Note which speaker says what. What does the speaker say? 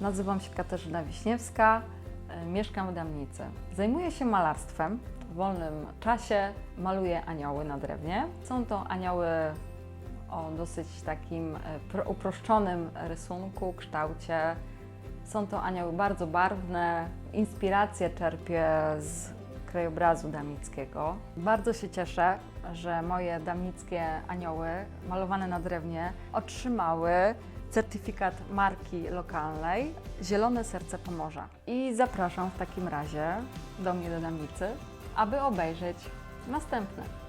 Speaker 1: Nazywam się Katarzyna Wiśniewska, e, mieszkam w Damnicy. Zajmuję się malarstwem. W wolnym czasie maluję anioły na drewnie. Są to anioły o dosyć takim e, pro- uproszczonym rysunku, kształcie. Są to anioły bardzo barwne. Inspirację czerpię z krajobrazu damnickiego. Bardzo się cieszę, że moje damnickie anioły malowane na drewnie otrzymały certyfikat marki lokalnej Zielone Serce Pomorza. I zapraszam w takim razie do mnie do Damnicy, aby obejrzeć następne.